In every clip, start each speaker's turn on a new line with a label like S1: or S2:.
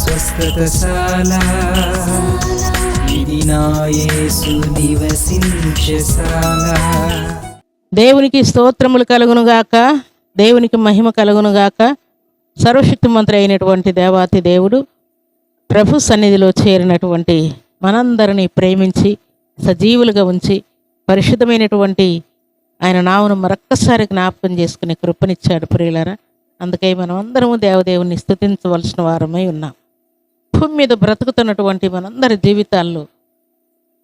S1: స్వస్థతశాల. ఇది నా యేసు నివసించశాల
S2: దేవునికి స్తోత్రములు కలుగునుగాక దేవునికి మహిమ కలుగునుగాక సర్వశక్తి మంత్రి అయినటువంటి దేవాతి దేవుడు ప్రభు సన్నిధిలో చేరినటువంటి మనందరినీ ప్రేమించి సజీవులుగా ఉంచి పరిశుద్ధమైనటువంటి ఆయన నామను మరొక్కసారి జ్ఞాపకం చేసుకునే కృపనిచ్చాడు ప్రియులరా. అందుకే మనం అందరము దేవదేవుని స్థుతించవలసిన వారమై ఉన్నాం. భూమి మీద బ్రతుకుతున్నటువంటి మనందరి జీవితాల్లో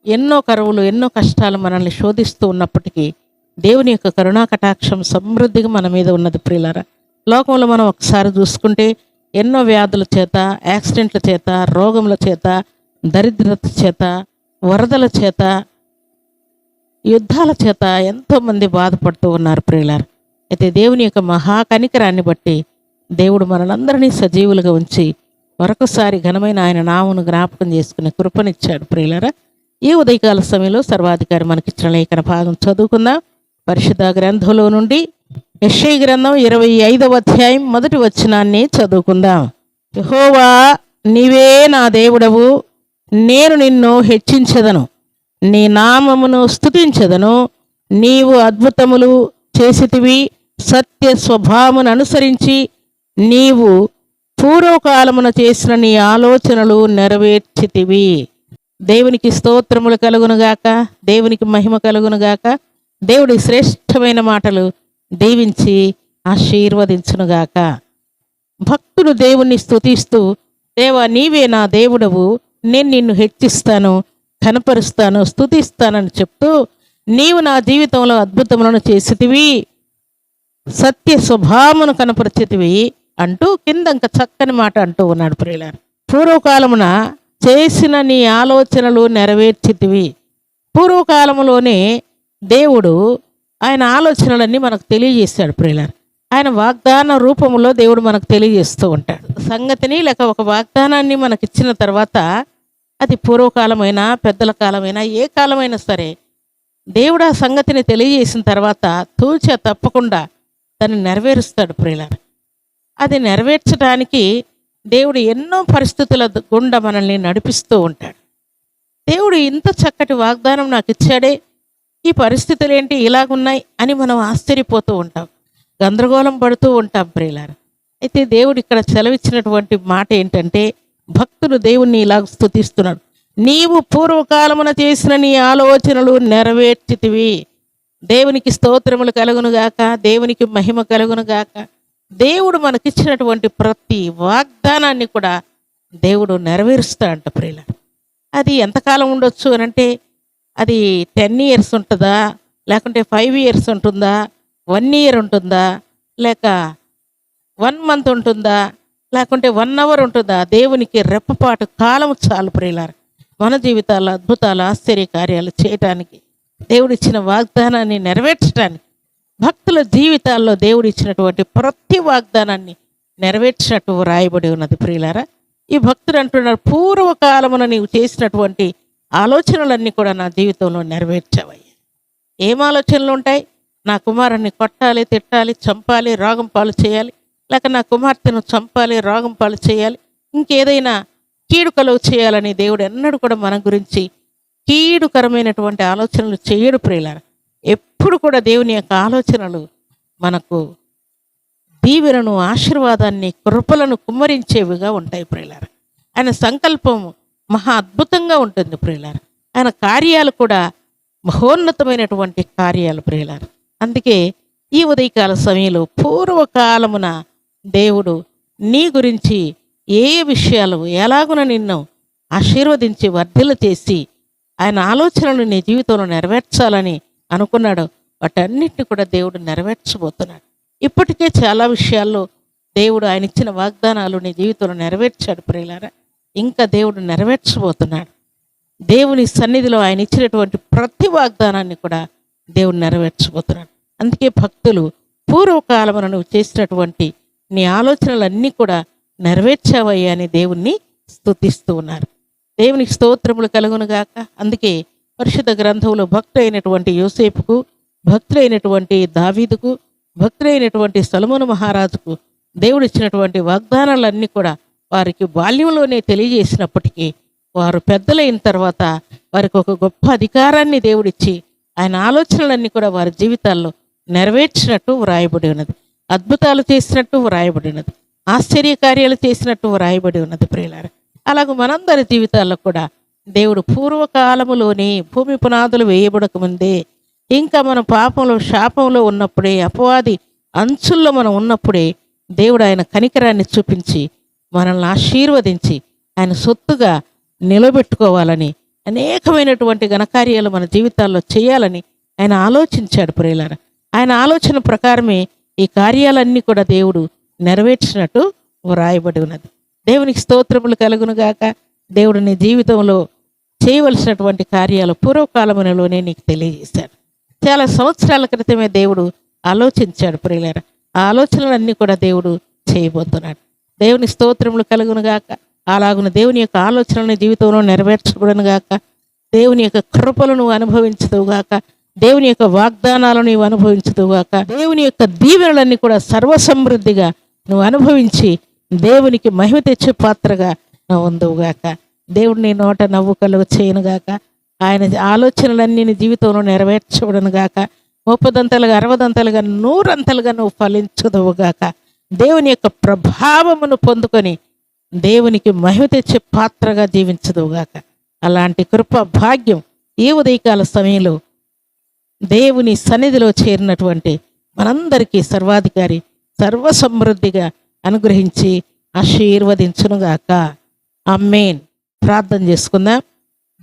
S2: ఎన్నో కరువులు ఎన్నో కష్టాలు మనల్ని శోధిస్తూ ఉన్నప్పటికీ దేవుని యొక్క కరుణా కటాక్షం సమృద్ధిగా మన మీద ఉన్నది ప్రియులారా. లోకంలో మనం ఒకసారి చూసుకుంటే ఎన్నో వ్యాధుల చేత యాక్సిడెంట్ల చేత రోగముల చేత దరిద్రత చేత వరదల చేత యుద్ధాల చేత ఎంతోమంది బాధపడుతూ ఉన్నారు ప్రియులారు. అయితే దేవుని యొక్క మహా కనికరాన్ని బట్టి దేవుడు మనలందరినీ సజీవులుగా ఉంచి మరొకసారి ఘనమైన ఆయన నామును జ్ఞాపకం చేసుకునే కృపనిచ్చాడు. ప్రియులరా ఈ ఉదయకాల సమయంలో సర్వాధికారి మనకిచ్చిన లేఖన భాగం చదువుకుందాం. పరిశుద్ధ గ్రంథంలో నుండి యెషయ గ్రంథం ఇరవై ఐదవ అధ్యాయం మొదటి వచనాన్ని చదువుకుందాం. యహోవా నీవే నా దేవుడవు నేను నిన్ను హెచ్చించదను. నీ నామమును స్థుతించదను నీవు అద్భుతములు చేసితివి సత్య స్వభావమును అనుసరించి నీవు పూర్వకాలమున చేసిన నీ ఆలోచనలు నెరవేర్చితివి. దేవునికి స్తోత్రములు కలుగునుగాక దేవునికి మహిమ కలుగునుగాక దేవుడి శ్రేష్టమైన మాటలు దీవించి ఆశీర్వదించునుగాక. భక్తులు దేవుణ్ణి స్తుతిస్తూ దేవా నీవే నా దేవుడవు నేను నిన్ను హెచ్చిస్తాను కనపరుస్తాను స్తుతిస్తానని చెప్తూ నీవు నా జీవితంలో అద్భుతములను చేసితివి. సత్య స్వభావమును కనపరిచితివి అంటూ కింద ఇంకా చక్కని మాట అంటూ ఉన్నాడు ప్రియులారు. పూర్వకాలమున చేసిన నీ ఆలోచనలు నెరవేర్చితివి పూర్వకాలములోనే దేవుడు ఆయన ఆలోచనలన్నీ మనకు తెలియజేస్తాడు ప్రియులారు. ఆయన వాగ్దాన రూపంలో దేవుడు మనకు తెలియజేస్తూ ఉంటాడు. సంగతిని లేక ఒక వాగ్దానాన్ని మనకిచ్చిన తర్వాత అది పూర్వకాలమైనా పెద్దల కాలమైనా ఏ కాలమైనా సరే దేవుడు ఆ సంగతిని తెలియజేసిన తర్వాత తూచ తప్పకుండా దాన్ని నెరవేరుస్తాడు ప్రియులారు. అది నెరవేర్చడానికి దేవుడు ఎన్నో పరిస్థితుల గుండా మనల్ని నడిపిస్తూ ఉంటాడు. దేవుడు ఇంత చక్కటి వాగ్దానం నాకు ఇచ్చాడే ఈ పరిస్థితులు ఏంటి ఇలాగున్నాయి అని మనం ఆశ్చర్యపోతూ ఉంటాం. గందరగోళం పడుతూ ఉంటాం ప్రియులారు. అయితే దేవుడు ఇక్కడ సెలవిచ్చినటువంటి మాట ఏంటంటే భక్తులు దేవుణ్ణి ఇలాగ స్థుతిస్తున్నాడు నీవు పూర్వకాలమున చేసిన నీ ఆలోచనలు నెరవేర్చితివి. దేవునికి స్తోత్రములు కలుగునుగాక దేవునికి మహిమ కలుగునుగాక దేవుడు మనకిచ్చినటువంటి ప్రతి వాగ్దానాన్ని కూడా దేవుడు నెరవేరుస్తా అంట ప్రియుల అది ఎంతకాలం ఉండొచ్చు అని అంటే అది టెన్ ఇయర్స్ ఉంటుందా లేకుంటే ఫైవ్ ఇయర్స్ ఉంటుందా వన్ ఇయర్ ఉంటుందా లేక వన్ మంత్ ఉంటుందా లేకుంటే వన్ అవర్ ఉంటుందా దేవునికి రెప్పపాటు కాలం చాలు ప్రియులారు. మన జీవితాల అద్భుతాలు ఆశ్చర్య కార్యాలు చేయటానికి దేవుడిచ్చిన వాగ్దానాన్ని నెరవేర్చడానికి భక్తుల జీవితాల్లో దేవుడు ఇచ్చినటువంటి ప్రతి వాగ్దానాన్ని నెరవేర్చినట్టు రాయబడి ఉన్నది ప్రియులారా. ఈ భక్తుడు అంటున్నారు పూర్వకాలమున నీవు చేసినటువంటి ఆలోచనలన్నీ కూడా నా జీవితంలో నెరవేర్చావయ్యా. ఏం ఆలోచనలు ఉంటాయి? నా కుమారుణ్ణి కొట్టాలి తిట్టాలి చంపాలి రోగం పాలు చేయాలి లేక నా కుమార్తెను చంపాలి రోగం పాలు చేయాలి ఇంకేదైనా కీడుకలు చేయాలని దేవుడు ఎన్నడూ కూడా మన గురించి కీడుకరమైనటువంటి ఆలోచనలు చేయడు ప్రియులారా. ఎప్పుడు కూడా దేవుని యొక్క ఆలోచనలు మనకు దీవెనను ఆశీర్వాదాన్ని కృపలను కుమ్మరించేవిగా ఉంటాయి ప్రియులారా. ఆయన సంకల్పం మహా అద్భుతంగా ఉంటుంది ప్రియులారా. ఆయన కార్యాలు కూడా మహోన్నతమైనటువంటి కార్యాలు ప్రియులారా. అందుకే ఈ ఉదయకాల సమయంలో పూర్వకాలమున దేవుడు నీ గురించి ఏ విషయాలు ఎలాగున నిన్ను ఆశీర్వదించి వర్ధలు చేసి ఆయన ఆలోచనలు నీ జీవితంలో నెరవేర్చాలని అనుకున్నాడు. వాటన్నిటిని కూడా దేవుడు నెరవేర్చబోతున్నాడు. ఇప్పటికే చాలా విషయాల్లో దేవుడు ఆయన ఇచ్చిన వాగ్దానాలు నీ జీవితంలో నెరవేర్చాడు ప్రియులారా. ఇంకా దేవుడు నెరవేర్చబోతున్నాడు. దేవుని సన్నిధిలో ఆయన ఇచ్చినటువంటి ప్రతి వాగ్దానాన్ని కూడా దేవుడు నెరవేర్చబోతున్నాడు. అందుకే భక్తులు పూర్వకాలమున నువ్వు చేసినటువంటి నీ ఆలోచనలన్నీ కూడా నెరవేర్చావయ్యా అని దేవుణ్ణి స్తుతిస్తూ ఉన్నారు. దేవునికి స్తోత్రములు కలుగునుగాక అందుకే పరిశుద్ధ గ్రంథంలో భక్తులైనటువంటి యోసేపుకు భక్తులైనటువంటి దావీదుకు భక్తులైనటువంటి సొలమును మహారాజుకు దేవుడు ఇచ్చినటువంటి వాగ్దానాలన్నీ కూడా వారికి బాల్యంలోనే తెలియజేసినప్పటికీ వారు పెద్దలైన తర్వాత వారికి ఒక గొప్ప అధికారాన్ని దేవుడిచ్చి ఆయన ఆలోచనలన్నీ కూడా వారి జీవితాల్లో నెరవేర్చినట్టు వ్రాయబడి ఉన్నది. అద్భుతాలు చేసినట్టు వ్రాయబడి ఉన్నది. ఆశ్చర్య కార్యాలు చేసినట్టు వ్రాయబడి ఉన్నది ప్రియులారా. అలాగే మనందరి జీవితాల్లో కూడా దేవుడు పూర్వకాలములోనే భూమి పునాదులు వేయబడక ముందే ఇంకా మన పాపంలో శాపంలో ఉన్నప్పుడే అపవాది అంచుల్లో మనం ఉన్నప్పుడే దేవుడు ఆయన కనికరాన్ని చూపించి మనల్ని ఆశీర్వదించి ఆయన సొత్తుగా నిలబెట్టుకోవాలని అనేకమైనటువంటి ఘనకార్యాలు మన జీవితాల్లో చేయాలని ఆయన ఆలోచించాడు ప్రియులార. ఆయన ఆలోచన ప్రకారమే ఈ కార్యాలన్నీ కూడా దేవుడు నెరవేర్చినట్టు వ్రాయబడి ఉన్నది. దేవునికి స్తోత్రములు కలుగును గాక. దేవుడు నీ జీవితంలో చేయవలసినటువంటి కార్యాలు పూర్వకాలమునలోనే నీకు తెలియజేశాడు. చాలా సంవత్సరాల క్రితమే దేవుడు ఆలోచించాడు ప్రియులారా. ఆ ఆలోచనలన్నీ కూడా దేవుడు చేయబోతున్నాడు. దేవుని స్తోత్రములు కలుగును గాక. అలాగున దేవుని యొక్క ఆలోచనలను జీవితంలో నెరవేర్చబడును గాక. దేవుని యొక్క కృపలు నువ్వు అనుభవించదు గాక. దేవుని యొక్క వాగ్దానాలను నువ్వు అనుభవించదు గాక. దేవుని యొక్క దీవెనలన్నీ కూడా సర్వసమృద్ధిగా నువ్వు అనుభవించి దేవునికి మహిమ తెచ్చే పాత్రగా నువ్వు ఉందవుగాక దేవుడు నీ నోట నవ్వు కలుగు చేయనుగాక ఆయన ఆలోచనలన్నీ నీ జీవితంలో నెరవేర్చబడను గాక. ముప్పదంతలుగా అరవదంతలుగా నూరంతలుగా నువ్వు ఫలించదవుగాక దేవుని యొక్క ప్రభావమును పొందుకొని దేవునికి మహిమ తెచ్చే పాత్రగా జీవించదువుగాక అలాంటి కృప భాగ్యం ఈ ఉదయకాల సమయంలో దేవుని సన్నిధిలో చేరినటువంటి మనందరికీ సర్వాధికారి సర్వసమృద్ధిగా అనుగ్రహించి ఆశీర్వదించునుగాక. అమ్మేన్ ప్రార్థన చేసుకుందాం.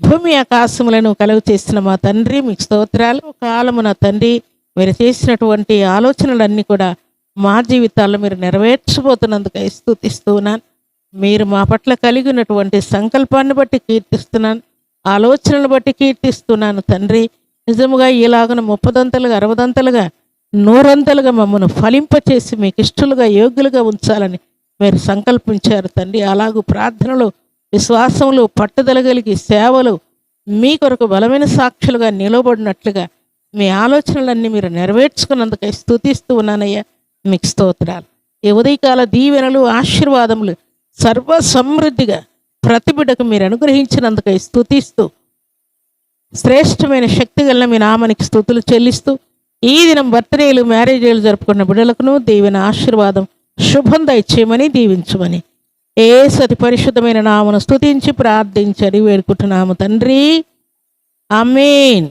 S2: భూమి ఆకాశములను కలుగు చేసిన మా తండ్రి మీకు స్తోత్రాలు. కాలము నా తండ్రి మీరు చేసినటువంటి ఆలోచనలన్నీ కూడా మా జీవితాల్లో మీరు నెరవేర్చబోతున్నందుకు స్థుతిస్తున్నాను మీరు మా పట్ల కలిగి ఉన్నటువంటి సంకల్పాన్ని బట్టి కీర్తిస్తున్నాను. ఆలోచనలు బట్టి కీర్తిస్తున్నాను తండ్రి. నిజముగా ఇలాగన ముప్పదంతలుగా అరవదంతలుగా నూరంతలుగా మమ్మల్ని ఫలింపచేసి మీకు ఇష్టలుగా యోగ్యులుగా ఉంచాలని మీరు సంకల్పించారు తండ్రి. అలాగూ ప్రార్థనలు విశ్వాసములు పట్టుదల కలిగి సేవలు మీ కొరకు బలమైన సాక్షులుగా నిలబడినట్లుగా మీ ఆలోచనలన్నీ మీరు నెరవేర్చుకున్నందుకై స్థుతిస్తూ ఉన్నానయ్యా. మీకు స్తోత్రాలు. ఈ ఉదయకాల దీవెనలు ఆశీర్వాదములు సర్వ సమృద్ధిగా ప్రతి బిడ్డకు మీరు అనుగ్రహించినందుకై స్థుతిస్తూ శ్రేష్టమైన శక్తి గల మీ నామానికి స్థుతులు చెల్లిస్తూ ఈ దినం బర్త్డేలు మ్యారేజీలు జరుపుకున్న బిడ్డలకును దీవెన ఆశీర్వాదం శుభం దయచేయమని దీవించమని. ఏ సతి పరిశుద్ధమైన నామను స్తుతించి ప్రార్థించడి వేడుకుంటున్నాము తండ్రి. అమీన్